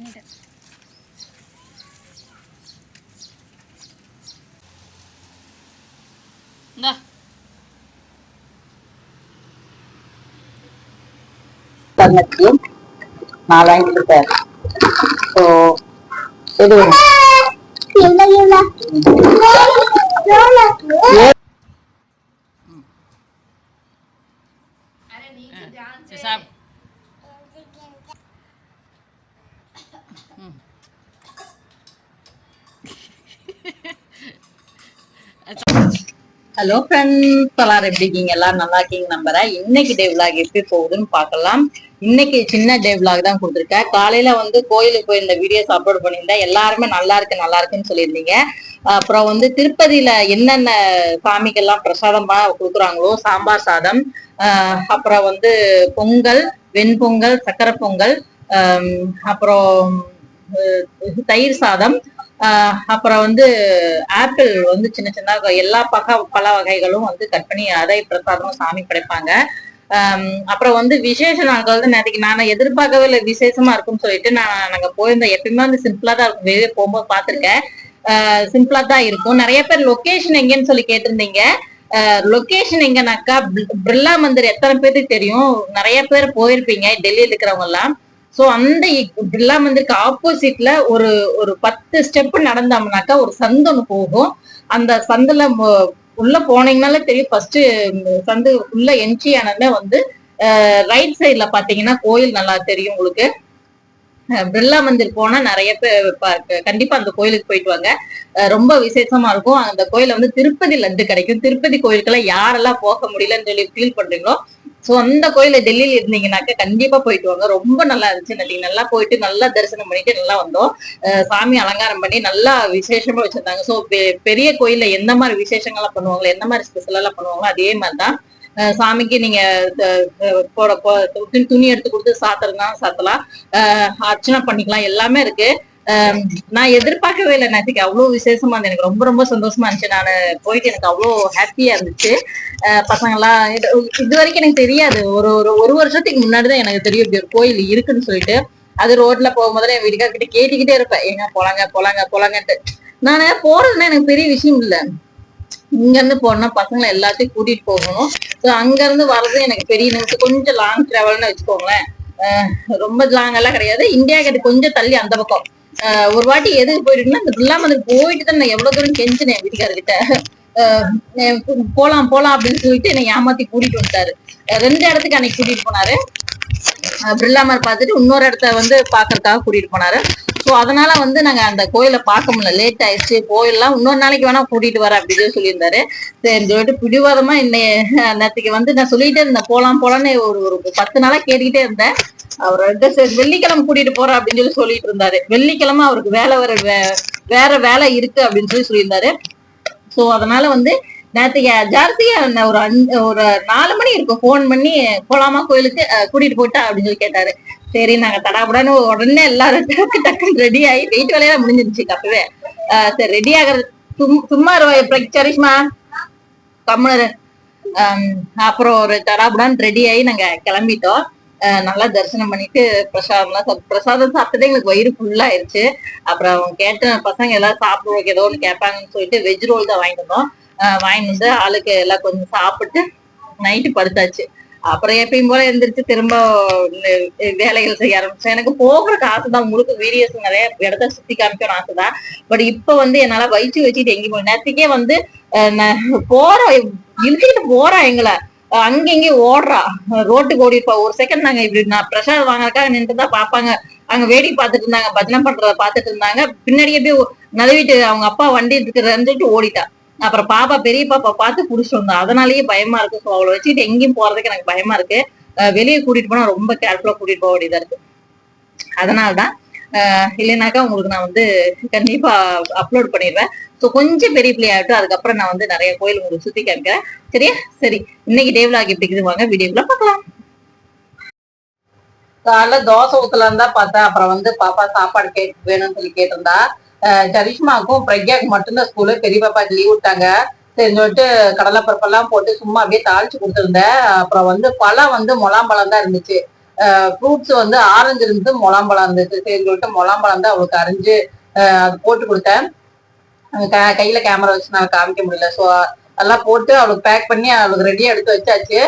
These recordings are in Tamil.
பண்ணிட்டேன் இந்தா தங்கச்சி நான் வாங்கி கொடுத்தேன் ஸோ இது சரி சாப் ஹலோ ஃப்ரெண்ட்ஸ் எல்லாரும் எப்படி இருக்கீங்க? எல்லாரும் நல்லா இருக்கீங்க நம்புறேன். இன்னைக்கு டே விலாக் எப்படி போகுதுன்னு பார்க்கலாம். இன்னைக்கு சின்ன டே விலாக் தான் கொடுத்துருக்கேன். காலையில வந்து கோயிலுக்கு போய் இந்த வீடியோஸ் அப்லோட் பண்ணியிருந்தேன் எல்லாருமே நல்லா இருக்கு நல்லா இருக்குன்னு சொல்லியிருந்தீங்க. அப்புறம் வந்து திருப்பதியில என்னென்ன சாமிக்கெல்லாம் பிரசாதமா கொடுக்குறாங்களோ சாம்பார் சாதம் ஆஹ் அப்புறம் வந்து பொங்கல் வெண்பொங்கல் சக்கரை பொங்கல் அப்புறம் தயிர் சாதம். ஆஹ் அப்புறம் வந்து ஆப்பிள் வந்து சின்ன சின்ன எல்லா பக பல வகைகளும் வந்து கட் பண்ணி அதை பிரசாதம் சாமி படைப்பாங்க. அப்புறம் வந்து விசேஷ நாட்கள் வந்து நேற்றுக்கு நான் எதிர்பார்க்கவே இல்லை விசேஷமா இருக்கும்னு சொல்லிட்டு நான் நாங்க போயிருந்தோம். எப்பயுமே வந்து சிம்பிளா தான் இருக்கும். வெளியே போகும்போது பார்த்துருக்கேன். சிம்பிளா தான் இருக்கும். நிறைய பேர் லொகேஷன் எங்கன்னு சொல்லி கேட்டிருந்தீங்க. லொகேஷன் எங்கனாக்கா பிர்லா மந்திர் எத்தனை பேருக்கு தெரியும்? நிறைய பேர் போயிருப்பீங்க டெல்லியில இருக்கிறவங்க எல்லாம். சோ அந்த பிர்லா மந்திருக்கு ஆப்போசிட்ல ஒரு ஒரு பத்து ஸ்டெப் நடந்தோம்னாக்கா ஒரு சந்து போகும். அந்த சந்துல உள்ள போனீங்கனாலே தெரியும். ஃபர்ஸ்ட் சந்து உள்ள என்ட்ரி ஆனதுமே வந்து ரைட் சைடுல பாத்தீங்கன்னா கோயில் நல்லா தெரியும் உங்களுக்கு. பிர்லா மந்திர் போனா நிறைய பேர் கண்டிப்பா அந்த கோயிலுக்கு போயிட்டு வாங்க. ரொம்ப விசேஷமா இருக்கும். அந்த கோயில வந்து திருப்பதி இருந்து கிடைக்கும். திருப்பதி கோயிலுக்கெல்லாம் யாரெல்லாம் போக முடியலன்னு சொல்லி ஃபீல் பண்றீங்களோ சோ அந்த கோயில டெல்லியில இருந்தீங்கன்னாக்க கண்டிப்பா போயிட்டு வாங்க. ரொம்ப நல்லா இருந்துச்சு நட்டி நல்லா போயிட்டு நல்லா தரிசனம் பண்ணிட்டு நல்லா வந்தோம். சாமி அலங்காரம் பண்ணி நல்லா விசேஷமா வச்சிருந்தாங்க. சோ பெரிய கோயில்ல எந்த மாதிரி விசேஷங்கள்லாம் பண்ணுவாங்களோ எந்த மாதிரி ஸ்பெஷல் எல்லாம் பண்ணுவாங்களோ அதே மாதிரிதான். தான் சாமிக்கு நீங்க போட துணி- துணி எடுத்து கொடுத்து சாத்துறதுனா சாத்தலாம். அர்ச்சனை பண்ணிக்கலாம். எல்லாமே இருக்கு. நான் எதிர்பார்க்கவே இல்லை நேற்றுக்கு அவ்வளவு விசேஷமா இருந்தது. எனக்கு ரொம்ப ரொம்ப சந்தோஷமா இருந்துச்சு. நான் போயிட்டு எனக்கு அவ்வளோ ஹாப்பியா இருந்துச்சு. பசங்களாம் இது வரைக்கும் எனக்கு தெரியாது. ஒரு ஒரு ஒரு வருஷத்துக்கு முன்னாடி தான் எனக்கு தெரியும் இப்படி ஒரு கோயில் இருக்குன்னு சொல்லிட்டு. அது ரோட்ல போகும்போது என் வீட்டுக்காரர்கிட்ட கேட்டுக்கிட்டே இருப்பேன். ஏங்க போலாங்க போலாங்க போலாங்கன்ட்டு. நான் போறதுன்னா எனக்கு பெரிய விஷயம் இல்ல. இங்க இருந்து போனா பசங்களை எல்லாத்தையும் கூட்டிட்டு போகணும். ஸோ அங்க இருந்து வர்றது எனக்கு பெரிய நிமிஷம். கொஞ்சம் லாங் டிராவல்னு வச்சுக்கோங்களேன். ரொம்ப லாங் எல்லாம் கிடையாது. இந்தியா கிட்ட கொஞ்சம் தள்ளி அந்த பக்கம். ஒரு வாட்டி எதுக்கு போயிட்டுன்னா அந்த பில்லா மந்திர் போயிட்டு தான் நான் எவ்வளவு தூரம் கெஞ்சினேன் வீட்டுக்காரர்கிட்ட போலாம் போலாம் அப்படின்னு சொல்லிட்டு என்னை ஏமாத்தி கூட்டிட்டு வந்துட்டாரு. ரெண்டு இடத்துக்கு அன்னைக்கு கூட்டிட்டு போனாரு. பிர்லாமர் பார்த்துட்டு இன்னொரு இடத்த வந்து பாக்குறதுக்காக கூட்டிட்டு போனாரு. ஸோ அதனால வந்து நாங்க அந்த கோயிலை பார்க்க முடியல. லேட் ஆயிடுச்சு. கோயில்லாம் இன்னொரு நாளைக்கு வேணா கூட்டிட்டு வரேன் அப்படின்னு சொல்லி சொல்லியிருந்தாரு சரி சொல்லிட்டு பிடிவாதமா இன்னை நேற்றுக்கு வந்து நான் சொல்லிட்டே இருந்தேன். போலாம் போலான்னு ஒரு ஒரு பத்து நாளா கேட்டுக்கிட்டே இருந்தேன். அவர் வந்து சரி வெள்ளிக்கிழமை கூட்டிட்டு போறேன் அப்படின்னு சொல்லி சொல்லிட்டு இருந்தாரு. வெள்ளிக்கிழமை அவருக்கு வேலை வேற வேற வேலை இருக்கு அப்படின்னு சொல்லி சொல்லியிருந்தாரு. சோ அதனால வந்து நேற்று ஜாஸ்தியா என்ன ஒரு அஞ்சு ஒரு நாலு மணி இருக்கும். ஃபோன் பண்ணி போலாமா கோயிலுக்கு கூட்டிட்டு போயிட்டா அப்படின்னு சொல்லி கேட்டாரு. சரி நாங்க தடாபுடான்னு உடனே எல்லாரும் டக்கு டக்குன்னு ரெடி ஆகி வெயிட் வேலையெல்லாம் முடிஞ்சிருச்சு அப்பவே. சரி ரெடி ஆகிறது சும்- சும்மா சரிஷ்மா. கம்முனரு அப்புறம் ஒரு தடாபுடான்னு ரெடி ஆகி நாங்க கிளம்பிட்டோம். நல்லா தரிசனம் பண்ணிட்டு பிரசாதம்லாம் சாப்பிட்டு பிரசாதம் சாப்பிட்டதே எங்களுக்கு வயிறு ஃபுல்லா ஆயிருச்சு. அப்புறம் கேட்ட பசங்க எல்லாம் சாப்பிடுவோம் ஏதோ ஒன்று கேட்பாங்கன்னு சொல்லிட்டு வெஜ் ரோல் தான் வாங்கிட்டு வந்தோம். வாங்கிட்டு வந்து ஆளுக்கு எல்லாம் கொஞ்சம் சாப்பிட்டு நைட்டு படுத்தாச்சு. அப்புறம் எப்பயும் போல எந்திரிச்சு திரும்ப வேலைகள் செய்ய ஆரம்பிச்சேன். எனக்கு போகிறதுக்கு ஆசைதான் உங்களுக்கு வீடியோஸ் நிறைய இடத்த சுத்தி காமிக்கணும்னு ஆசைதான். பட் இப்ப வந்து என்னால வயிற்று வச்சுட்டு எங்கேயும் போய் நேரத்துக்கே வந்து போறோம் இழுத்துக்கிட்டு போறா எங்களை. அஹ், அங்க இங்கேயும் ஓடுறா. ரோட்டுக்கு ஓடி இருப்பா ஒரு செகண்ட் நாங்க இப்படி நான் பிரசாத் வாங்கறக்காக நின்று தான் பாப்பாங்க அங்க வேடிக்கை பார்த்துட்டு இருந்தாங்க பஜனை பண்றத பாத்துட்டு இருந்தாங்க. பின்னாடியே போய் நழுவிட்டு அவங்க அப்பா வண்டி இருக்கிறன்னு சொல்லிட்டு ஓடிட்டா. அப்புறம் பாப்பா பெரிய பாப்பா பார்த்து புடிச்சிட்டு வந்தோம் அதனாலயே பயமா இருக்கு. ஸோ அவளை வச்சுக்கிட்டு எங்கேயும் போறதுக்கு எனக்கு பயமா இருக்கு. அஹ் வெளியே கூட்டிட்டு போனா ரொம்ப கேர்ஃபுல்லா கூட்டிட்டு போக வேண்டியதா இருக்கு. அதனாலதான் இல்லைனாக்கா உங்களுக்கு நான் வந்து கண்டிப்பா அப்லோட் பண்ணிடுவேன் ஸோ கொஞ்சம் பெரிய பிள்ளை ஆகட்டும். அதுக்கப்புறம் நான் வந்து நிறைய கோயில் உங்களுக்கு சுத்தி காமிக்கிறேன். சரியா? சரி. இன்னைக்கு டேவ்லாக் எப்படி வாங்க வீடியோக்குள்ள பார்க்கலாம். காலைல தோசை ஊத்தலாம் தான் பார்த்தேன். அப்புறம் வந்து பாப்பா சாப்பாடு கேட்டு வேணும்னு சொல்லி கேட்டிருந்தா. கரிஷ்மாக்கும் கரிஷ்மாவுக்கும் பிரக்யாக்கு மட்டும்தான் ஸ்கூலு பெரிய பாப்பாக்கு லீவ் விட்டாங்க. சரி சொல்லிட்டு கடலைப்பருப்பெல்லாம் போட்டு சும்மா அப்படியே தாளிச்சு கொடுத்துருந்தேன். அப்புறம் வந்து பழம் வந்து முலாம்பழம் தான் இருந்துச்சு. ஃப்ரூட்ஸ் வந்து ஆரஞ்சு இருந்து முலாம்பழம் இருந்துச்சு. சரி சொல்லிட்டு முலாம்பழம் தான் அவளுக்கு அரைஞ்சு அது போட்டு கொடுத்தேன். க- கையில கேமரா வச்சு நான் காமிக்க முடியல. ஸோ அதெல்லாம் போட்டு அவளுக்கு பேக் பண்ணி அவளுக்கு ரெடியா எடுத்து வச்சாச்சு.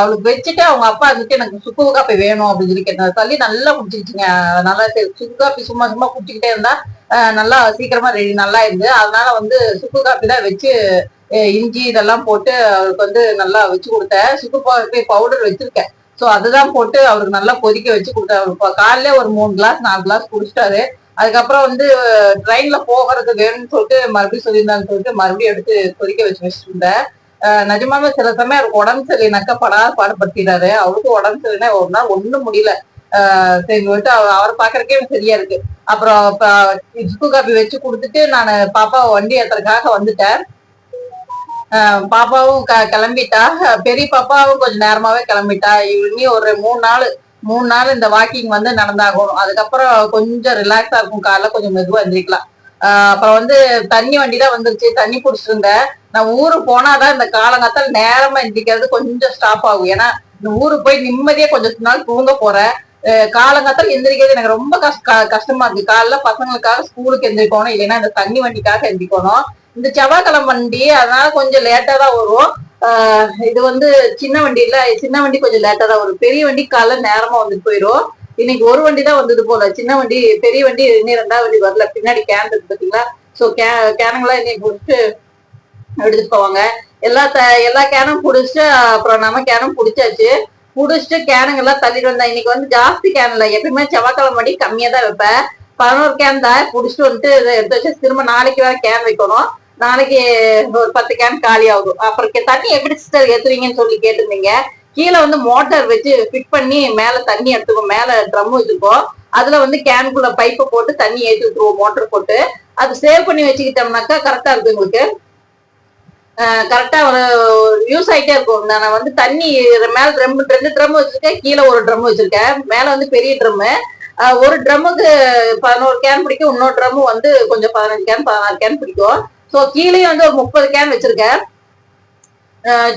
அவளுக்கு வச்சுட்டு அவங்க அப்பா இருந்துட்டு எனக்கு சுக்கு காப்பி வேணும் அப்படின்னு சொல்லி கேட்டாங்க. தள்ளி நல்லா குடிச்சிக்கிச்சுங்க. நல்லா சரி சுக்கு காப்பி சும்மா சும்மா குடிச்சிக்கிட்டே இருந்தா நல்லா சீக்கிரமா ரெடி நல்லா இருந்து அதனால வந்து சுக்கு காப்பி தான் வச்சு இஞ்சி இதெல்லாம் போட்டு அவருக்கு வந்து நல்லா வச்சு கொடுத்தேன். சுக்கு காப்பி பவுடர் வச்சிருக்கேன். ஸோ அதுதான் போட்டு அவருக்கு நல்லா கொதிக்க வச்சு கொடுத்தேன். அவருக்கு காலையில ஒரு மூணு கிளாஸ் நாலு கிளாஸ் குடிச்சிட்டாரு. அதுக்கப்புறம் வந்து ட்ரெயின்ல போகிறது வேணும்னு சொல்லிட்டு மறுபடியும் சொல்லியிருந்தான்னு சொல்லிட்டு மறுபடியும் எடுத்து கொதிக்க வச்சு வச்சுட்டு இருந்தேன் நிஜமாவே சில சமயம் அவருக்கு உடம்பு சரியில்லைனாக்கா படா பாடுபடுத்திடுறாரு அவருக்கும் உடம்பு சரியினா ஒரு நாள் ஒன்றும் முடியல. சரி சொல்லிட்டு அவர் அவரை சரியா இருக்கு. அப்புறம் இப்ப சுக்கு காப்பி வச்சு கொடுத்துட்டு நான் பாப்பாவை வண்டி ஏத்துறதுக்காக வந்துட்டேன். பாப்பாவும் க கிளம்பிட்டா. பெரிய பாப்பாவும் கொஞ்சம் நேரமாவே கிளம்பிட்டா. இனி ஒரு மூணு நாள் மூணு நாள் இந்த வாக்கிங் வந்து நடந்தாகணும். அதுக்கப்புறம் கொஞ்சம் ரிலாக்ஸா இருக்கும். காலைல கொஞ்சம் மெதுவா எந்திரிக்கலாம். அப்புறம் வந்து தண்ணி வண்டி தான் வந்துருச்சு. தண்ணி குடிச்சிருந்தேன் நான் ஊருக்கு போனாதான் இந்த காலங்காத்தால நேரமா எந்திரிக்கிறது கொஞ்சம் ஸ்டாப் ஆகும். ஏன்னா இந்த ஊருக்கு போய் நிம்மதியா கொஞ்சம் நாள் தூங்க போறேன். காலங்காத்தால எந்திரிக்கிறது எனக்கு ரொம்ப கஷ்ட கஷ்டமா இருக்கு. காலைல பசங்களுக்காக ஸ்கூலுக்கு எந்திரிக்கணும் இல்லைன்னா இந்த தண்ணி வண்டிக்காக எந்திரிக்கணும். இந்த செவ்வாய்க்கிழமை வண்டி அதனால கொஞ்சம் லேட்டா தான் வரும். இது வந்து சின்ன வண்டி இல்ல சின்ன வண்டி கொஞ்சம் லேட்டா தான் வரும். பெரிய வண்டி காலைல நேரமா வந்துட்டு போயிடும் இன்னைக்கு ஒரு வண்டி தான் வந்தது போல. சின்ன வண்டி பெரிய வண்டி இன்னும் ரெண்டாவது வண்டி வரல. பின்னாடி கேன் இருக்கு பாத்தீங்களா? சோ கே கேனுங்கெல்லாம் இன்னைக்கு முடிச்சுட்டு எடுத்துட்டு போவாங்க. எல்லா எல்லா கேனும் பிடிச்சிட்டு அப்புறம் நம்ம கேனும் புடிச்சாச்சு. புடிச்சிட்டு கேனுங்க எல்லாம் தள்ளிட்டு வந்தேன் இன்னைக்கு வந்து ஜாஸ்தி கேன் இல்ல எப்பயுமே செவ்வாய்க்கிழமை மடி கம்மியா தான் வைப்பேன் பதினோரு கேன் தான் புடிச்சிட்டு வந்துட்டு இதை எடுத்து வச்சு திரும்ப நாளைக்கு வேற கேன் வைக்கணும். நாளைக்கு ஒரு பத்து கேன் காலி ஆகும் அப்புறம் தண்ணி எப்படி சிஸ்டர் ஏத்துவீங்கன்னு சொல்லி கேட்டிருந்தீங்க. கீழே வந்து மோட்டார் வச்சு ஃபிட் பண்ணி மேல தண்ணி எடுத்துக்கோம். மேல ட்ரம் வச்சிருக்கோம் அதுல வந்து கேனுக்குள்ள பைப்பை போட்டு தண்ணி ஏற்றி விட்டுருவோம் மோட்டர் போட்டு. அது சேவ் பண்ணி வச்சுக்கிட்டோம்னாக்கா கரெக்டா இருக்கு உங்களுக்கு கரெக்டா ஒரு யூஸ் ஆயிட்டே இருக்கும். நான் வந்து தண்ணி மேல ட்ரம் ரெண்டு ட்ரம் வச்சிருக்கேன். கீழே ஒரு ட்ரம் வச்சிருக்கேன். மேல வந்து பெரிய ட்ரம்மு ஒரு ட்ரம்முக்கு பதினோரு கேன் பிடிக்கும். இன்னொரு ட்ரம் வந்து கொஞ்சம் பதினஞ்சு கேன் பதினாறு கேன் பிடிக்கும். ஸோ கீழே வந்து ஒரு முப்பது கேன் வச்சிருக்கேன்.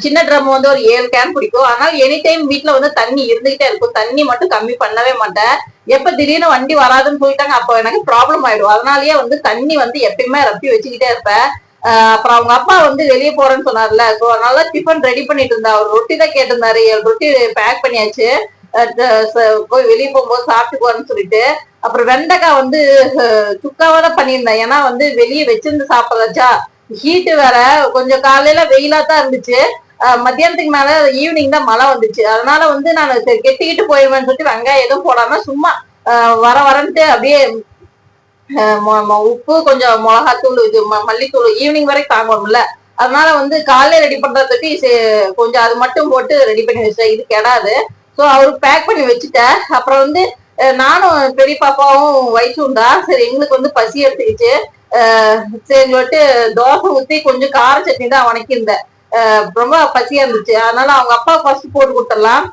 சின்ன ட்ரம் வந்து ஒரு ஏழு கேன் பிடிக்கும். ஆனால் எனி டைம் வீட்டில் வந்து தண்ணி இருந்துகிட்டே இருக்கும். தண்ணி மட்டும் கம்மி பண்ணவே மாட்டேன். எப்ப திடீர்னு வண்டி வராதுன்னு சொல்லிட்டாங்க அப்போ எனக்கு ப்ராப்ளம் ஆயிடும். அதனாலயே வந்து தண்ணி வந்து எப்பயுமே ரப்பி வச்சுக்கிட்டே இருப்பேன். அப்புறம் அவங்க அப்பா வந்து வெளியே போறேன்னு சொன்னார்ல. ஸோ அதனால டிஃபன் ரெடி பண்ணிட்டு இருந்தா அவர் ரொட்டி தான் கேட்டிருந்தாரு. ஏழு ரொட்டி பேக் பண்ணியாச்சு. போய் வெளியே போகும்போது சாப்பிட்டுக்குவான்னு சொல்லிட்டு அப்புறம் வெண்டைக்காய் வந்து அஹ், சுக்காவா தான் பண்ணியிருந்தேன். ஏன்னா வந்து வெளியே வச்சிருந்து சாப்பிடறச்சா ஹீட்டு வேற. கொஞ்சம் காலையில வெயிலா தான் இருந்துச்சு. மத்தியானத்துக்கு மேல ஈவினிங் தான் மழை வந்துச்சு. அதனால வந்து நான் கெட்டிக்கிட்டு போயிடுவேன்னு சொல்லிட்டு வெங்காயம் எதுவும் போடாம சும்மா வர வரன்ட்டு அப்படியே உப்பு கொஞ்சம் மிளகாத்தூள் இது ம- மல்லித்தூள் ஈவினிங் வரைக்கும் தாங்குவோம்ல. அதனால வந்து காலையில ரெடி பண்றதுக்கு சே- கொஞ்சம் அது மட்டும் போட்டு ரெடி பண்ணி வச்சேன் இது கெடாது. ஸோ அவருக்கு பேக் பண்ணி வச்சுட்டேன். அப்புறம் வந்து நானும் பெரிய பாப்பாவும் வயசுண்டா சரி எங்களுக்கு வந்து பசி எடுத்துக்கிச்சு. சரி சொல்லிட்டு தோசை ஊத்தி கொஞ்சம் கார சட்னி தான் வணக்கியிருந்தேன். ரொம்ப பசியா இருந்துச்சு. அதனால அவங்க அப்பா ஃபர்ஸ்ட் போட்டு கொடுத்துடலாம்.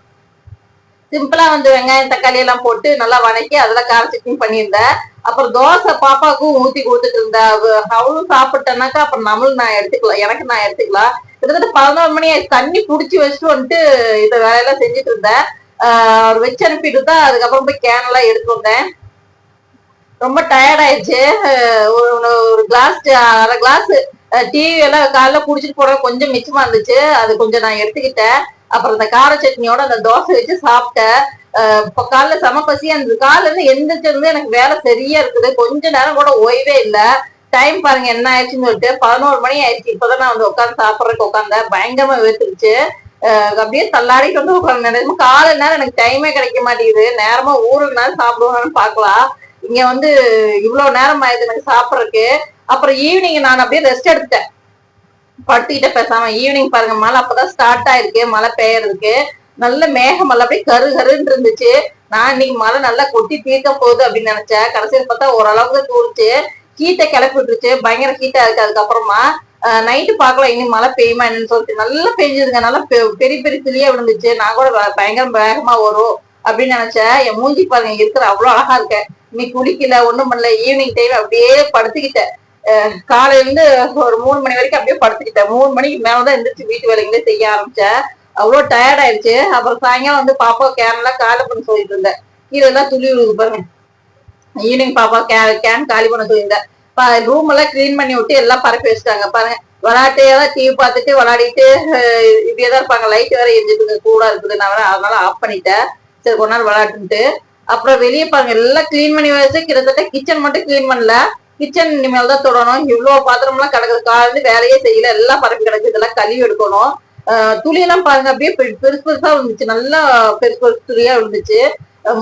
சிம்பிளா வந்து வெங்காயம் தக்காளி எல்லாம் போட்டு நல்லா வணக்கி அதுல கார சட்னி பண்ணியிருந்தேன். அப்புறம் தோசை பாப்பாவுக்கும் ஊத்தி கொடுத்துட்டு இருந்தேன். அவளும் சாப்பிட்டேனாக்கா அப்புறம் நம்மளும் நான் எடுத்துக்கலாம். எனக்கு நான் எடுத்துக்கலாம். கிட்டத்தட்ட பதினோரு மணி தண்ணி புடிச்சு வச்சுட்டு வந்துட்டு இந்த வேலையெல்லாம் செஞ்சுட்டு இருந்தேன். அவர் வச்சு அனுப்பிட்டு தான் அதுக்கப்புறம் போய் கேன் எல்லாம் எடுத்து வந்தேன். ரொம்ப டயர்ட் ஆயிடுச்சு. ஒரு ஒரு கிளாஸ் அரை கிளாஸ் டிவி எல்லாம் காலைல குடிச்சிட்டு போற கொஞ்சம் மிச்சமா இருந்துச்சு. அது கொஞ்சம் நான் எடுத்துக்கிட்டேன். அப்புறம் இந்த கார சட்னியோட அந்த தோசை வச்சு சாப்பிட்டேன் இப்போ காலைல செம பசியா இருந்தது. காலைல இருந்து எந்திரிச்சிருந்து எனக்கு வேலை சரியா இருக்குது. கொஞ்ச நேரம் கூட ஓய்வே இல்லை. டைம் பாருங்க என்ன ஆயிடுச்சுன்னு சொல்லிட்டு பதினோரு மணி ஆயிடுச்சு. இப்பதான் நான் வந்து உட்காந்து சாப்பிட்றதுக்கு உட்காந்தேன் பயங்கரமா வேத்துருச்சு அப்படியே தள்ளாடிட்டு வந்து உட்காந்து நினைச்சு காலை நேரம் எனக்கு டைமே கிடைக்க மாட்டேங்குது. நேரமா ஊருக்கு நேரம் சாப்பிடுவான்னு பார்க்கலாம். இங்க வந்து இவ்வளவு நேரம் ஆயிடுது எனக்கு சாப்பிட்றதுக்கு. அப்புறம் ஈவினிங் நான் அப்படியே ரெஸ்ட் எடுத்துட்டேன். படுத்துக்கிட்ட பேசாம ஈவினிங் பாருங்க மழை அப்பதான் ஸ்டார்ட் ஆயிருக்கு மழை பெய்யறதுக்கு. நல்ல மேகம் அப்படியே கரு கருன்னு இருந்துச்சு. நான் இன்னைக்கு மழை நல்லா கொட்டி தீர்க்க போகுது அப்படின்னு நினைச்சேன். கடைசியில் பார்த்தா ஓரளவுக்கு தூரிச்சு. ஹீட்டை கிளப்பி விட்டுருச்சு. பயங்கர ஹீட்டா இருக்கு. அதுக்கப்புறமா நைட்டு பார்க்கலாம். இனி மழை பெய்யுமா என்னன்னு சொல்லிட்டு நல்லா பெஞ்சுதுங்க. நல்லா பெ- பெரிய பெரிய துளியா விழுந்துச்சு. நான் கூட பயங்கர வேகமா வரும் அப்படின்னு நினைச்சேன். என் மூஞ்சி பாருங்க இருக்கிற அவ்வளவு அழகா இருக்கேன் இன்னைக்கு குளிக்கல ஒண்ணும் பண்ணல. ஈவினிங் டைம் அப்படியே படுத்துக்கிட்டேன். காலையில இருந்து ஒரு மூணு மணி வரைக்கும் அப்படியே படுத்துக்கிட்டேன். மூணு மணிக்கு மேலதான் எந்திரிச்சு வீட்டு வேலைங்களே செய்ய ஆரம்பிச்சேன். அவ்வளோ டயர்ட் ஆயிடுச்சு அப்புறம் சாயங்காலம் வந்து பாப்பா கேன்லாம் காலி பண்ண சொல்லிட்டு இருந்தேன். இதெல்லாம் துளி விழுது பாருங்க. ஈவினிங் பாப்பா கே கேன் காலி பண்ண சொல்லியிருந்தேன் ரூம் எல்லாம் கிளீன் பண்ணி விட்டு எல்லாம் பரப்பி வச்சுட்டாங்க. பாருங்க. விளையாட்டே தான் டிவி பார்த்துட்டு விளையாடிட்டு அஹ் இப்படியே தான் இருப்பாங்க. லைட் வேற எரிஞ்சுட்டு கூட இருக்குது. நான் வேற அதனால ஆஃப் பண்ணிட்டேன். சரி கொஞ்ச நேரம் விளையாட்டுன்ட்டு அப்புறம் வெளியே பாருங்க. எல்லாம் கிளீன் பண்ணி வச்சு கிட்டத்தட்ட கிச்சன் மட்டும் கிளீன் பண்ணல. கிச்சன் இனிமேல் தான் தொடணும். இவ்வளவு பாத்திரம்லாம் கிடக்குது. காலையில வேலையே செய்யல. எல்லாம் பரப்பி கிடக்கு. இதெல்லாம் கழுவி எடுக்கணும். துளி எல்லாம் பாருங்க. அப்படியே பெருசு பெருசா இருந்துச்சு நல்லா பெருசு பெருசு துளியா இருந்துச்சு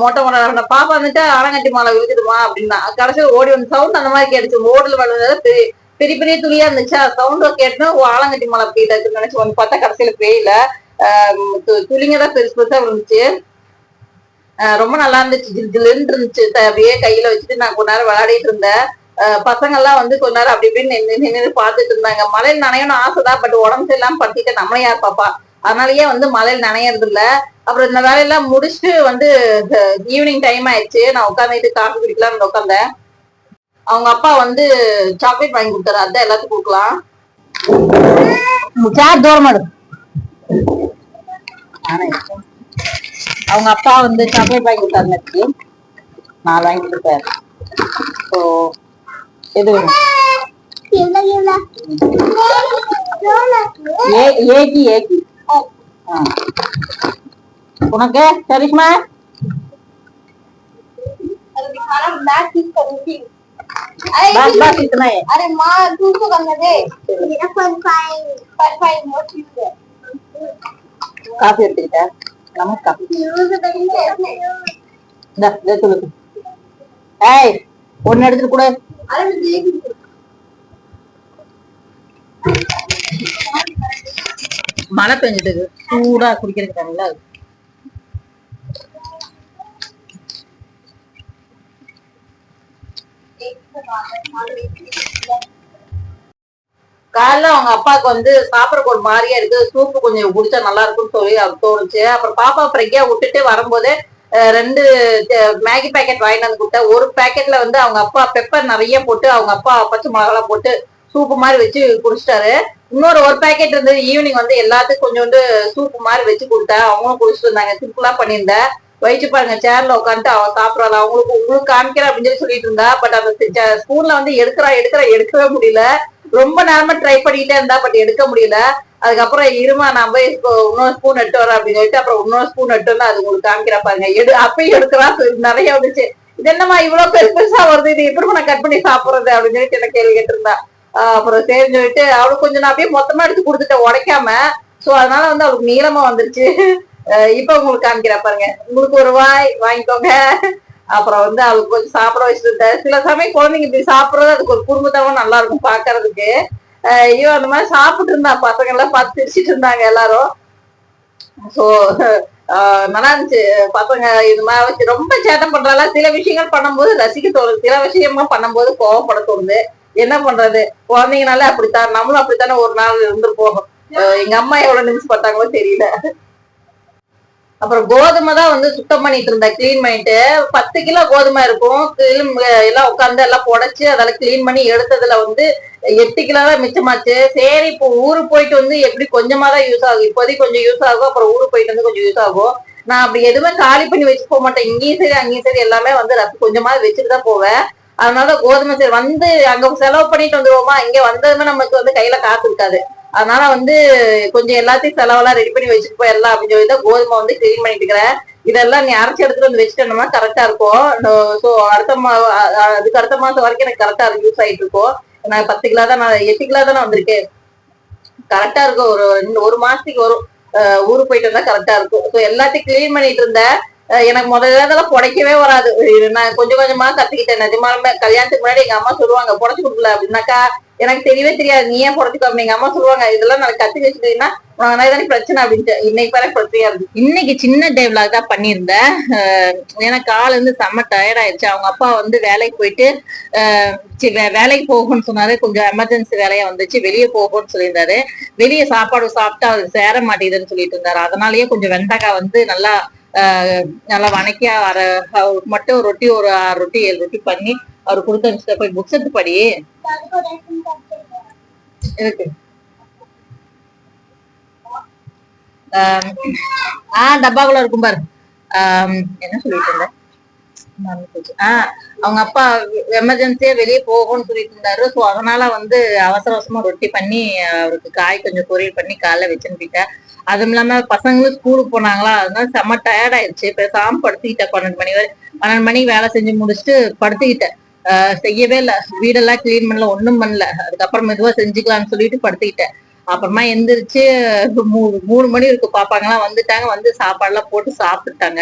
மொட்டை மொட்டை பாப்பா வந்துட்டு ஆலங்கட்டி மாலை விழுந்துடுமா அப்படின்னா. கடைசியில் ஓடி வந்து சவுண்ட் அந்த மாதிரி கேட்டுச்சு. ஓடுல வளர்ந்தது பெரிய பெரிய பெரிய துளியா இருந்துச்சா? சவுண்ட் கேட்டுனா ஆலங்கட்டி மாலை பெய்யுது நினைச்சு வந்து பார்த்தா கடைசியில பெய்யல துளிங்க தான் பெருசு பெருசா இருந்துச்சு ரொம்ப நல்லா இருந்துச்சு. ஜில் ஜில்லுன்னு இருந்துச்சு. அப்படியே கையில வச்சுட்டு நான் கொஞ்ச நேரம் விளையாடிட்டு இருந்தேன். பசங்க எல்லாம் வந்து கொஞ்ச நேரம் அப்படி இப்படி நின்று நின்று பார்த்துட்டு இருந்தாங்க. மழையில் நனையணும் ஆசைதான் பட் உடம்பு சரியில்லாம படுத்திட்டு நம்மள யார் பாப்பா? அதனாலயே வந்து மழையில் நனையறது இல்ல அப்புறம் இந்த வேலையெல்லாம் முடிச்சுட்டு வந்து ஈவினிங் டைம் ஆயிடுச்சு. நான் உட்காந்துட்டு காஃபி குடிக்கலாம்னு உட்காந்தேன் அவங்க அப்பா வந்து சாக்லேட் வாங்கி கொடுத்தாரு. அதான் எல்லாத்துக்கும் கொடுக்கலாம். சேர் தூரம் எடு. நானே இருக்கேன். அவங்க அப்பா வந்து சாக்லேட் வாங்கி கொடுத்தாரு நான் வாங்கி கொடுத்தாரு ஸோ எது வேணும் ஏ ஏகி ஏகி ஆ. உனக்கு சரிஷ்மா बस बस इतना है अरे माँ तू तो करना दे मेरा fun fine fun fine more ठीक है காஃபி எடுத்துக்கிட்ட நமக்கு காஃபி यूज करेंगे இந்த இதை சொல்லு ஏய் ஒன்னு எடுத்துட்டு கூட अरे मैं देख மழை பெஞ்சிட்டு சூடா குடிக்கிறதுக்கு நல்லா இருக்கு காலைல அவங்க அப்பாவுக்கு வந்து சாப்பிடறக்கு ஒரு மாதிரியா இருக்கு. சூப்பு கொஞ்சம் குடிச்சா நல்லா இருக்கும்னு சொல்லி தோணுச்சு. அப்புறம் பாப்பா ஃப்ரெக்கியா விட்டுட்டு வரும்போது ரெண்டு மேகி பேக்கெட் வாங்கிட்டு வந்து கொடுத்தேன் ஒரு பேக்கெட்ல வந்து அவங்க அப்பா பெப்பர் நிறைய போட்டு அவங்க அப்பா பச்சை மிளகாலாம் போட்டு சூப்பு மாதிரி வச்சு குடிச்சிட்டாரு. இன்னொரு ஒரு பேக்கெட் இருந்தது ஈவினிங் வந்து எல்லாத்துக்கும் கொஞ்சோண்டு சூப்பு மாதிரி வச்சு கொடுத்தேன் அவங்களும் குடிச்சிட்டு இருந்தாங்க சிம்பிளா பண்ணியிருந்தேன் வயிற்று பாருங்க சேர்ல உட்காந்துட்டு அவன் சாப்பிடறாள் அவங்களுக்கு உங்களுக்கு காமிக்கிறேன் அப்படின்னு சொல்லி சொல்லிட்டு இருந்தா பட் அந்த ஸ்கூல்ல வந்து எடுக்கிறா எடுக்கிறா எடுக்கவே முடியல. ரொம்ப நேரமா ட்ரை பண்ணிட்டே இருந்தா பட் எடுக்க முடியல. அதுக்கப்புறம் இருமா நான் போய் இப்போ இன்னொரு ஸ்பூன் எடுத்து வரேன் அப்படின்னு சொல்லிட்டு அப்புறம் இன்னொரு ஸ்பூன் எடுத்து அது உங்களுக்கு காமிக்கிறா பாருங்க. எடு அப்பயும் எடுக்கிறா நிறைய வந்துச்சு. இது என்னம்மா இவ்வளவு பெருசு பெருசா வருது? இது எப்படி நான் கட் பண்ணி சாப்பிடுறது? அப்படின்னு சொல்லிட்டு என்ன கேள்வி கேட்டிருந்தா. அப்புறம் சரின்னு சொல்லிட்டு அவளுக்கு கொஞ்சம் நான் அப்படியே மொத்தமா எடுத்து கொடுத்துட்டேன் உடைக்காம. சோ அதனால வந்து அவளுக்கு நீளமா வந்துருச்சு. இப்ப உங்களுக்கு காமிக்கிறா பாருங்க. உங்களுக்கு ஒரு வாய் வாங்கிக்கோங்க. அப்புறம் வந்து அவளுக்கு கொஞ்சம் சாப்பிட வச்சுட்டு சில சமயம் குழந்தைங்க இப்படி சாப்பிடுறது அதுக்கு ஒரு குடும்பத்தாவும் நல்லா இருக்கும் பாக்குறதுக்கு ஆஹ் ஐயோ அந்த மாதிரி சாப்பிட்டு இருந்தா பசங்க எல்லாம் பார்த்து சிரிச்சிட்டு இருந்தாங்க எல்லாரும். சோ நல்லா இருந்துச்சு. பசங்க இது மாதிரி வச்சு ரொம்ப சேட்டம் பண்றால சில விஷயங்கள் பண்ணும்போது ரசிக்க தோணுது. சில விஷயமா பண்ணும்போது கோவப்பட தோணுது. என்ன பண்றது? குழந்தைங்கனால அப்படித்தான். நம்மளும் அப்படித்தானே ஒரு நாள் இருந்து போகும் எங்க அம்மா எவ்வளவு நிமிஷம் பார்த்தாங்களோ தெரியல. அப்புறம் கோதுமை தான் வந்து சுத்தம் பண்ணிட்டு இருந்தேன் க்ளீன் பண்ணிட்டு. பத்து கிலோ கோதுமை இருக்கும். கிளீன் எல்லாம் உட்காந்து எல்லாம் புடைச்சு அதெல்லாம் கிளீன் பண்ணி எடுத்ததுல வந்து எட்டு கிலோ தான் மிச்சமாச்சு. சரி இப்போ ஊருக்கு போயிட்டு வந்து எப்படி கொஞ்சமா தான் யூஸ் ஆகும். இப்போதைக்கு கொஞ்சம் யூஸ் ஆகும். அப்புறம் ஊருக்கு போயிட்டு வந்து கொஞ்சம் யூஸ் ஆகும். நான் அப்படி எதுவுமே காலி பண்ணி வச்சு போக மாட்டேன். இங்கேயும் சரி அங்கேயும் சரி எல்லாமே வந்து ரத்து கொஞ்சமா வச்சுட்டு தான் போவேன். அதனால கோதுமை சரி வந்து அங்க செலவு பண்ணிட்டு வந்துருவோமா? இங்க வந்ததுமே நமக்கு வந்து கையில காசு இருக்காது. அதனால வந்து கொஞ்சம் எல்லாத்தையும் செலவெல்லாம் ரெடி பண்ணி வச்சுட்டு போயிடலாம் அப்படின்னு சொல்லி தான் கோதுமை வந்து கிளீன் பண்ணிட்டு இருக்கிறேன். இதெல்லாம் நீ அரைச்சி எடுத்துட்டு வந்து வச்சுட்டோம்னா கரெக்டா இருக்கும். ஸோ அடுத்த மா அதுக்கு அடுத்த மாசம் வரைக்கும் எனக்கு கரெக்டா யூஸ் ஆயிட்டு இருக்கும். நான் பத்து கிலோ தான் நான் எட்டு கிலோ தானே வந்திருக்கேன். கரெக்டா இருக்கும். ஒரு ரெண்டு ஒரு மாசத்துக்கு வரும் அஹ் ஊருக்கு போயிட்டு வந்தா கரெக்டா இருக்கும். ஸோ எல்லாத்தையும் கிளீன் பண்ணிட்டு இருந்தேன். எனக்கு முதல்ல இதெல்லாம் புடைக்கவே வராது. நான் கொஞ்சம் கொஞ்சமா கத்துக்கிட்டேன். நிஜமாலுமே கல்யாணத்துக்கு முன்னாடி எங்க அம்மா சொல்லுவாங்க புடைச்சு கொடுக்கல அப்படின்னாக்கா எனக்கு தெரியவே தெரியாது. நீ ஏன் புடைச்சுக்கோ எங்க அம்மா சொல்லுவாங்க. இதெல்லாம் நான் கத்து வச்சுட்டீங்கன்னா உனக்கு தானே பிரச்சனை அப்படின்ட்டு. இன்னைக்கு வரை பிரச்சனையா இருக்கு. இன்னைக்கு சின்ன டேவ்லாக் தான் பண்ணியிருந்தேன். ஏன்னா கால் வந்து செம்ம டயர்ட் ஆயிடுச்சு. அவங்க அப்பா வந்து வேலைக்கு போயிட்டு வே- வேலைக்கு போகணும்னு சொன்னாரு. கொஞ்சம் எமர்ஜென்சி வேலையா வந்துச்சு. வெளியே போகும்னு சொல்லியிருந்தாரு. வெளியே சாப்பாடு சாப்பிட்டா அவர் சேர மாட்டேங்குதுன்னு சொல்லிட்டு இருந்தாரு. அதனாலயே கொஞ்சம் வெண்டைக்காய் வந்து நல்லா நல்லா வணக்கி அரை மட்டும் ரொட்டி ஒரு ஆறு ரொட்டி ஏழு ரொட்டி பண்ணி ಅವ್ರು ಕುಡ್ಕೊಂಡು ಇಷ್ಟಪಟ್ಟು புக்ஸ் எடுத்து படி இருக்கு ஆஹ் டப்பாக்குள்ள இருக்கும் பாரு. என்ன சொல்லிட்டு இருந்தேன்? ஆஹ் அவங்க அப்பா எமர்ஜென்சியா வெளியே போகும்னு சொல்லிட்டு இருந்தாரு. சோ அதனால வந்து அவசர அவசரமா ரொட்டி பண்ணி அவருக்கு காய் கொஞ்சம் பொரியல் பண்ணி காலைல வச்சுன்னுட்டேன் அதுவும் இல்லாம பசங்களும் ஸ்கூலுக்கு போனாங்களா? அதனால செம்ம டயர்ட் ஆயிடுச்சு பேசாம படுத்துக்கிட்டேன். பன்னெண்டு மணி வரை பன்னெண்டு மணிக்கு வேலை செஞ்சு முடிச்சுட்டு படுத்துக்கிட்டேன். செய்யவே இல்லை. வீடெல்லாம் கிளீன் பண்ணல ஒண்ணும் பண்ணல. அதுக்கப்புறம் மெதுவா செஞ்சுக்கலாம்னு சொல்லிட்டு படுத்துக்கிட்டேன். அப்புறமா எந்திரிச்சு மூணு மூணு மணி இருக்கு. பாப்பாங்கலாம் வந்துட்டாங்க. வந்து சாப்பாடுலாம் போட்டு சாப்பிட்டுட்டாங்க.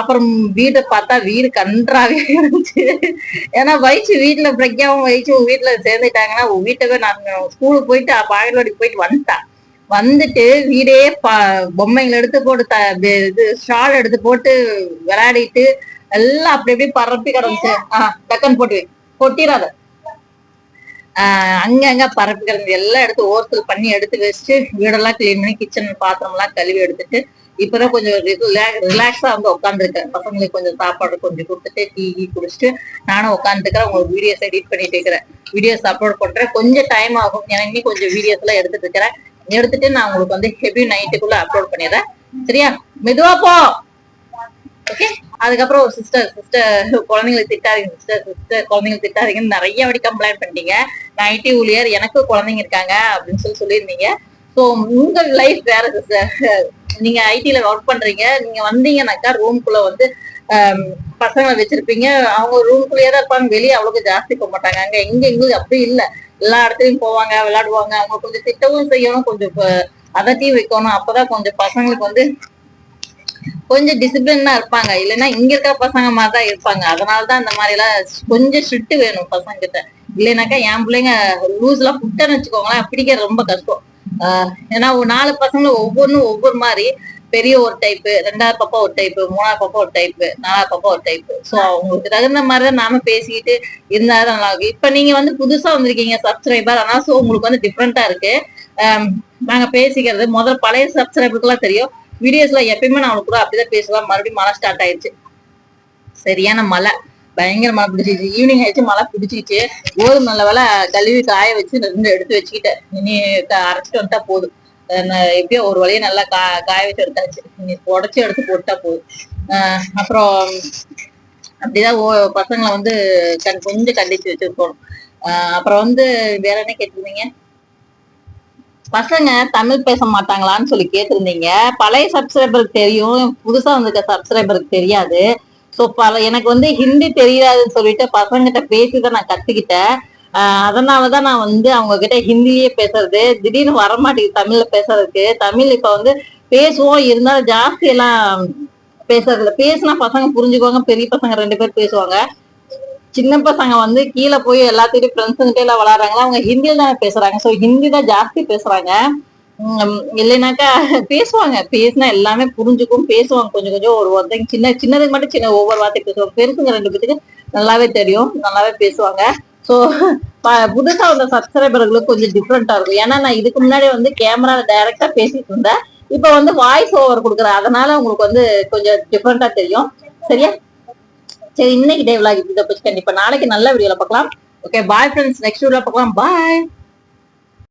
அப்புறம் வீட்டை பார்த்தா வீடு கன்றாவே இருந்துச்சு. ஏன்னா வயிற்று வீட்டுல பிரக்யாவும் வயிற்றும் வீட்டுல சேர்ந்துட்டாங்கன்னா வீட்டவே நான் ஸ்கூலுக்கு போயிட்டு பாயலோடி போயிட்டு வந்துட்டான் வந்துட்டு வீடே பா பொம்மைங்களை எடுத்து போட்டு த இது ஷால் எடுத்து போட்டு விளையாடிட்டு எல்லாம் அப்படி அப்படியே பரப்பி கிடந்துச்சு. ஆஹ் டக்குன்னு போட்டு கொட்டிடாத ஆஹ் அங்க அங்க பரப்பி கிடந்து எல்லாம் எடுத்து ஓர்சல் பண்ணி எடுத்து வச்சுட்டு வீடெல்லாம் கிளீன் பண்ணி கிச்சன் பாத்திரம் எல்லாம் கழுவி எடுத்துட்டு இப்பதான் கொஞ்சம் ரிலாக்ஸா வந்து உட்காந்துருக்கேன் பசங்களுக்கு கொஞ்சம் சாப்பாடு கொஞ்சம் கொடுத்துட்டு டீ கீ குடிச்சிட்டு நானும் உட்காந்துருக்கிறேன் உங்களுக்கு வீடியோஸ் எடிட் பண்ணிட்டு இருக்கிறேன். வீடியோஸ் அப்லோட் பண்றேன். கொஞ்சம் டைம் ஆகும். எனக்கு இன்னும் கொஞ்சம் வீடியோஸ் எல்லாம் எடுத்துட்டு இருக்கிறேன். எடுத்துட்டு நான் உங்களுக்கு வந்து ஹெவி நைட்டுக்குள்ள அப்லோட் பண்ணிடுறேன். சரியா? மெதுவா போ! ஓகே அதுக்கப்புறம் ஒரு சிஸ்டர் சிஸ்டர் குழந்தைங்களை திட்டாதீங்க சிஸ்டர் சிஸ்டர் குழந்தைங்களை திட்டாதீங்கன்னு நிறைய வாட்டி கம்ப்ளைண்ட் பண்ணிட்டீங்க. நான் ஐடி ஊழியர் எனக்கு குழந்தைங்க இருக்காங்க அப்படின்னு சொல்லி சொல்லியிருந்தீங்க. ஸோ உங்கள் லைஃப் வேற சிஸ்டர் நீங்க ஐடில ஒர்க் பண்றீங்க. நீங்க வந்தீங்கன்னாக்கா ரூம்குள்ள வந்து um, பசங்களை வச்சிருப்பீங்க. அவங்க ரூம்குள்ளேயே தான் இருப்பாங்க. வெளியே அவ்வளவுக்கு ஜாஸ்தி போக மாட்டாங்க. அங்க எங்க எங்களுக்கு அப்படி இல்ல. எல்லா இடத்துலயும் போவாங்க விளையாடுவாங்க. அவங்க கொஞ்சம் திட்டவும் செய்யணும் கொஞ்சம் ப- அதட்டியும் வைக்கணும். அப்பதான் கொஞ்சம் பசங்களுக்கு வந்து கொஞ்சம் டிசிப்ளினா இருப்பாங்க. இல்லைன்னா இங்க இருக்கிற பசங்க மாதிரி தான் இருப்பாங்க. அதனாலதான் அந்த மாதிரி எல்லாம் கொஞ்சம் ஸ்ட்ரிக்ட் வேணும் பசங்க கிட்ட இல்லைனாக்கா என் பிள்ளைங்க லூஸ் எல்லாம் புட்டன்னு வச்சுக்கோங்களேன் பிடிக்கிறது ரொம்ப கஷ்டம். ஆஹ் ஏன்னா ஒரு நாலு பசங்களும் ஒவ்வொன்றும் ஒவ்வொரு மாதிரி பெரிய ஒரு டைப்பு ரெண்டாவது பாப்பா ஒரு டைப்பு மூணாவது பாப்பா ஒரு டைப்பு நாலாவது பாப்பா ஒரு டைப்பு ஸோ அவங்களுக்கு தகுந்த மாதிரி தான் நாம பேசிக்கிட்டு இருந்தாதான் நல்லா இருக்கும். இப்ப நீங்க வந்து புதுசா வந்திருக்கீங்க சப்ஸ்கிரைபர் ஆனா ஸோ உங்களுக்கு வந்து டிஃப்ரெண்டா இருக்கு. நாங்க பேசிக்கிறது முதல்ல பழைய சப்ஸ்கிரைபருக்குலாம் தெரியும். வீடியோஸ்ல எப்பயுமே நான் அவனுக்கு கூட அப்படிதான் பேசுவேன். மறுபடியும் மழை ஸ்டார்ட் ஆயிடுச்சு சரியான மழை. பயங்கர மழை பிடிச்சிச்சு. ஈவினிங் ஆயிடுச்சு மழை பிடிச்சிச்சு கோதுமை நல்ல வேலை கழுவி காய வச்சு ரெண்டு எடுத்து வச்சுக்கிட்டேன். இனி அரைச்சிட்டு வந்துட்டா போதும். நான் எப்படியோ ஒரு வழியை நல்லா கா காய வச்சு எடுத்தாச்சு. இனி உடச்சி எடுத்து போட்டா போதும். அப்புறம் அப்படிதான் ஓ- பசங்களை வந்து கண் கொஞ்சம் கண்டிச்சு வச்சிருக்கணும் அப்புறம் வந்து வேற என்ன கேட்டிருந்தீங்க? பசங்க தமிழ் பேச மாட்டாங்களான்னு சொல்லி கேட்டிருந்தீங்க. பழைய சப்ஸ்கிரைபருக்கு தெரியும். புதுசா வந்திருக்க சப்ஸ்கிரைபருக்கு தெரியாது. ஸோ பல எனக்கு வந்து ஹிந்தி தெரியாதுன்னு சொல்லிட்டு பசங்கிட்ட பேசிதான் நான் கத்துக்கிட்டேன். ஆஹ் அதனாலதான் நான் வந்து அவங்க கிட்ட ஹிந்தியே பேசுறது. திடீர்னு வரமாட்டேங்குது தமிழ்ல பேசுறதுக்கு. தமிழ் இப்ப வந்து பேசுவோம் இருந்தாலும் ஜாஸ்தி எல்லாம் பேசுறதுல பேசினா பசங்க புரிஞ்சுக்குவாங்க பெரிய பசங்க ரெண்டு பேர் பேசுவாங்க. சின்ன பசங்க வந்து கீழே போய் எல்லாத்தையும் ஃப்ரெண்ட்ஸுங்கிட்ட எல்லாம் விளாடுறாங்களா அவங்க ஹிந்தியில தானே பேசுறாங்க. ஸோ ஹிந்தி தான் ஜாஸ்தி பேசுறாங்க. இல்லைனாக்கா பேசுவாங்க. பேசினா எல்லாமே புரிஞ்சுக்கும். பேசுவாங்க கொஞ்சம் கொஞ்சம். ஒரு ஒருத்தங்க சின்ன சின்னதுக்கு மட்டும் சின்ன ஒவ்வொரு வார்த்தை பேசுவாங்க. பெருசுங்க ரெண்டு பேத்துக்கு நல்லாவே தெரியும். நல்லாவே பேசுவாங்க. ஸோ புதுசா வந்த சப்ஸ்கிரைபர்களுக்கு கொஞ்சம் டிஃப்ரெண்டா இருக்கும். ஏன்னா நான் இதுக்கு முன்னாடி வந்து கேமரால டைரக்டா பேசிட்டு இருந்தேன். இப்போ வந்து வாய்ஸ் ஓவர் கொடுக்குறேன். அதனால உங்களுக்கு வந்து கொஞ்சம் டிஃப்ரெண்டா தெரியும். சரியா? சரி இன்னைக்கு டே விலாக் இதை இப்ப கண்டிப்பா நாளைக்கு நல்ல வீடியோல பார்க்கலாம். ஓகே பாய் ஃப்ரெண்ட்ஸ் நெக்ஸ்ட் வீடியோல பார்க்கலாம். பாய்